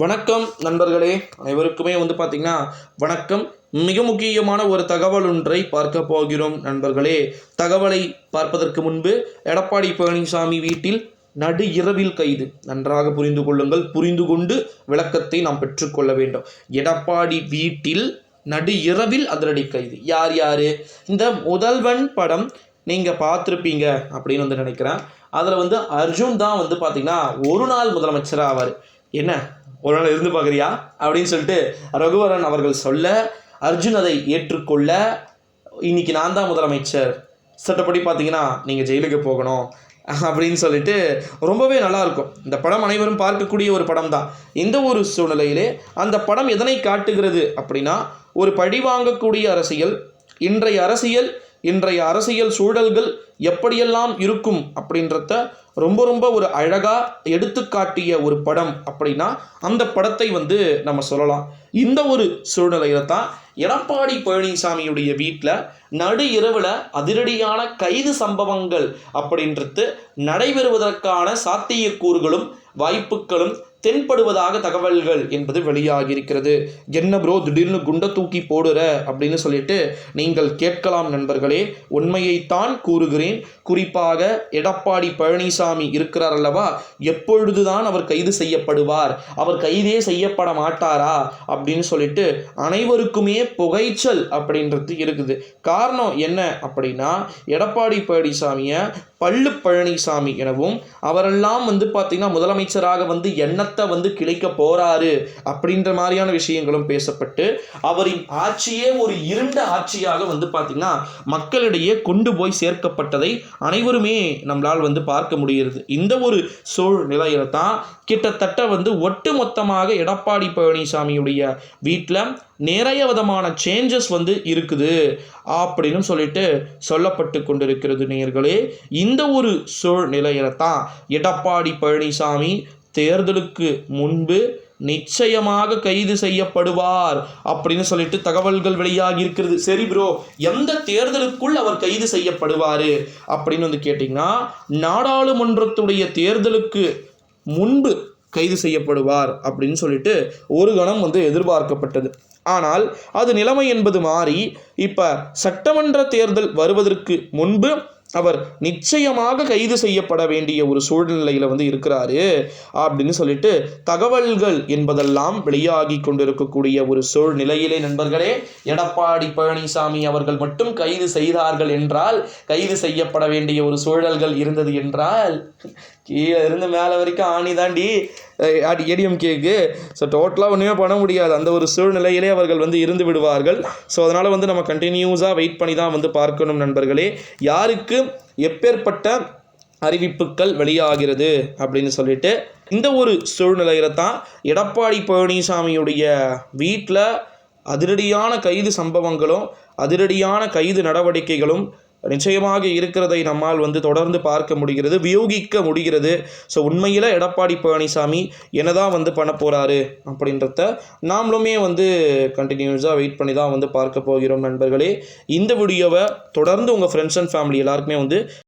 வணக்கம் நண்பர்களே அனைவருக்குமே வந்து பார்த்திங்கன்னா வணக்கம். மிக முக்கியமான ஒரு தகவல் ஒன்றை பார்க்க போகிறோம் நண்பர்களே. தகவலை பார்ப்பதற்கு முன்பு எடப்பாடி பழனிசாமி வீட்டில் நடு இரவில் கைது. நன்றாக புரிந்து கொள்ளுங்கள். புரிந்து கொண்டு விளக்கத்தை நாம் பெற்றுக்கொள்ள வேண்டும். எடப்பாடி வீட்டில் நடு இரவில் அதிரடி கைது. யார் யார்? இந்த முதல்வன் படம் நீங்கள் பார்த்துருப்பீங்க அப்படின்னு வந்து நினைக்கிறேன். அதில் வந்து அர்ஜுன் தான் வந்து பார்த்திங்கன்னா ஒரு நாள் முதலமைச்சராக ஆவார். என்ன? ஒரு நாள் இருந்து பார்க்குறியா? அப்படின்னு சொல்லிட்டு ரகுவரன் அவர்கள் சொல்ல அர்ஜுன் அதை ஏற்றுக்கொள்ள இன்னைக்கு நான் தான் முதலமைச்சர். சட்டப்படி பார்த்தீங்கன்னா நீங்கள் ஜெயிலுக்கு போகணும். அப்படின்னு சொல்லிட்டு ரொம்பவே நல்லாயிருக்கும் இந்த படம் அனைவரும் பார்க்கக்கூடிய ஒரு படம் தான். எந்த ஒரு சூழ்நிலையிலே அந்த படம் எதனை காட்டுகிறது அப்படின்னா ஒரு பழி வாங்கக்கூடிய அரசியல் இன்றைய அரசியல் இன்றைய அரசியல் சூழல்கள் எப்படியெல்லாம் இருக்கும் அப்படின்றத ரொம்ப ரொம்ப ஒரு அழகாக எடுத்துக்காட்டிய ஒரு படம் அப்படின்னா அந்த படத்தை வந்து நம்ம சொல்லலாம். இந்த ஒரு சூழ்நிலையில தான் எடப்பாடி பழனிசாமியுடைய வீட்டில் நடு இரவில் அதிரடியான கைது சம்பவங்கள் அப்படின்றது நடைபெறுவதற்கான சாத்தியக்கூறுகளும் வாய்ப்புகளும் தென்படுவதாக தகவல்கள் என்பது வெளியாகியிருக்கிறது. என்ன ப்ரோ திடீர்னு குண்டை தூக்கி போடுற? அப்படின்னு சொல்லிட்டு நீங்கள் கேட்கலாம் நண்பர்களே. உண்மையைத்தான் கூறுகிறேன். குறிப்பாக எடப்பாடி பழனிசாமி இருக்கிறார் அல்லவா? எப்பொழுதுதான் அவர் கைது செய்யப்படுவார்? அவர் கைதே செய்யப்பட மாட்டாரா? அப்படின்னு சொல்லிட்டு அனைவருக்குமே புகைச்சல் அப்படின்றது இருக்குது. காரணம் என்ன அப்படின்னா எடப்பாடி பழனிசாமியை பள்ளு பழனிசாமி எனவும் அவரெல்லாம் வந்து பார்த்திங்கன்னா முதலமைச்சராக வந்து என்ன எண்ணத்தை வந்து கிளைக்க போறாரு அப்படின்ற மாதிரியான விஷயங்களும் பேசப்பட்டு அவரின் ஆட்சியே ஒரு இருண்ட ஆட்சியாக வந்து பார்த்தீங்கன்னா மக்களிடையே கொண்டு போய் சேர்க்கப்பட்டதை அனைவருமே நம்மளால் வந்து பார்க்க முடிகிறது. இந்த ஒரு சூழ்நிலையில தான் கிட்டத்தட்ட வந்து ஒட்டுமொத்தமாக எடப்பாடி பழனிசாமியுடைய வீட்டில் நிறைய விதமான சேஞ்சஸ் வந்து இருக்குது அப்படின்னு சொல்லிட்டு சொல்லப்பட்டு கொண்டிருக்கிறது நேர்களே. இந்த ஒரு சூழ்நிலையில தான் எடப்பாடி பழனிசாமி தேர்தலுக்கு முன்பு நிச்சயமாக கைது செய்யப்படுவார் அப்படின்னு சொல்லிட்டு தகவல்கள் வெளியாகி இருக்கிறது. சரி ப்ரோ எந்த தேர்தலுக்குள் அவர் கைது செய்யப்படுவார் அப்படின்னு வந்து கேட்டிங்கன்னா நாடாளுமன்றத்துடைய தேர்தலுக்கு முன்பு கைது செய்யப்படுவார் அப்படின்னு சொல்லிட்டு ஒரு கணம் வந்து எதிர்பார்க்கப்பட்டது. ஆனால் அது நிலைமை என்பது மாறி இப்போ சட்டமன்ற தேர்தல் வருவதற்கு முன்பு அவர் நிச்சயமாக கைது செய்யப்பட வேண்டிய ஒரு சூழ்நிலையில் வந்து இருக்கிறாரு அப்படின்னு சொல்லிட்டு தகவல்கள் என்பதெல்லாம் வெளியாகி கொண்டிருக்கக்கூடிய ஒரு சூழ்நிலையிலே நண்பர்களே எடப்பாடி பழனிசாமி அவர்கள் மட்டும் கைது செய்தார்கள் என்றால் கைது செய்யப்பட வேண்டிய ஒரு சூழல்கள் இருந்தது என்றால் கீழே இருந்து மேலே வரைக்கும் ஆணி தாண்டி அடி ஏடிஎம்கேக்கு. ஸோ டோட்டலாக ஒன்றுமே பண்ண முடியாது. அந்த ஒரு சூழ்நிலையிலே அவர்கள் வந்து இருந்து விடுவார்கள். ஸோ அதனால் வந்து நம்ம கண்டினியூஸாக வெயிட் பண்ணி தான் வந்து பார்க்கணும் நண்பர்களே. யாருக்கு எப்பேற்பட்ட அறிவிப்புகள் வெளியாகிறது அப்படின்னு சொல்லிட்டு இந்த ஒரு சூழ்நிலையில தான் எடப்பாடி பழனிசாமியுடைய வீட்டில் அதிரடியான கைது சம்பவங்களும் அதிரடியான கைது நடவடிக்கைகளும் நிச்சயமாக இருக்கிறதை நம்மால் வந்து தொடர்ந்து பார்க்க முடிகிறது வியோகிக்க முடிகிறது. ஸோ உண்மையில் எடப்பாடி பழனிசாமி என்னதான் வந்து பண்ண போகிறாரு அப்படின்றத நாமளுமே வந்து கண்டினியூஸாக வெயிட் பண்ணி தான் வந்து பார்க்க போகிறோம் நண்பர்களே. இந்த வீடியோவை தொடர்ந்து உங்கள் ஃப்ரெண்ட்ஸ் அண்ட் ஃபேமிலி எல்லாருக்குமே வந்து